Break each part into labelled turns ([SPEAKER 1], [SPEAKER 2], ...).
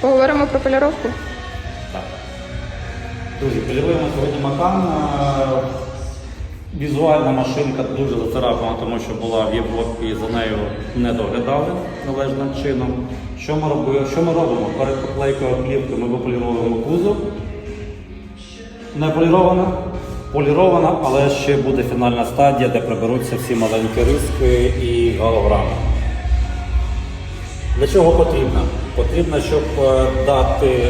[SPEAKER 1] Поговоримо про поліровку.
[SPEAKER 2] Так. Друзі, поліруємо сьогодні макан. Е, Візуальна машинка дуже зацарапана, тому що була в Європі і за нею не доглядали належним чином. Що ми робимо? Що ми робимо? Перед поклейкою плівки ми виполіровуємо кузов. Не полірована, полірована, але ще буде фінальна стадія, де приберуться всі маленькі риски і голограми. Для чого потрібно? Потрібно, щоб е, дати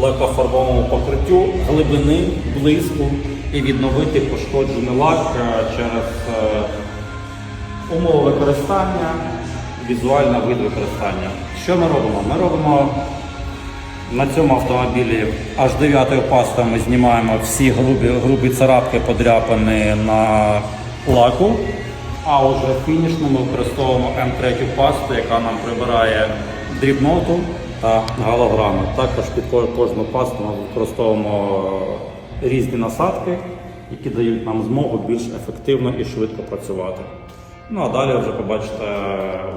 [SPEAKER 2] лакофарбовому покриттю глибини, блиску і відновити пошкоджений лак е, через е, умови використання, візуальний вид використання. Що ми робимо? Ми робимо на цьому автомобілі аж 9 пастою ми знімаємо всі грубі, грубі царапки подряпані на лаку. А вже фінішно ми використовуємо М3 пасту, яка нам прибирає дрібноту та галограми. Також під кожну пасту ми використовуємо різні насадки, які дають нам змогу більш ефективно і швидко працювати. Ну а далі вже побачите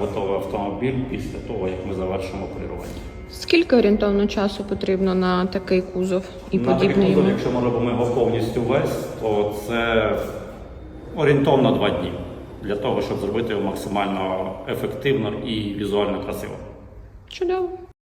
[SPEAKER 2] готовий автомобіль після того, як ми завершимо полірування.
[SPEAKER 1] Скільки орієнтовно часу потрібно на такий кузов і
[SPEAKER 2] На такий
[SPEAKER 1] подібний
[SPEAKER 2] кузов, якщо ми робимо його повністю весь, то це орієнтовно два дні для того, щоб зробити його максимально ефективно і візуально красиво.
[SPEAKER 1] Чудово.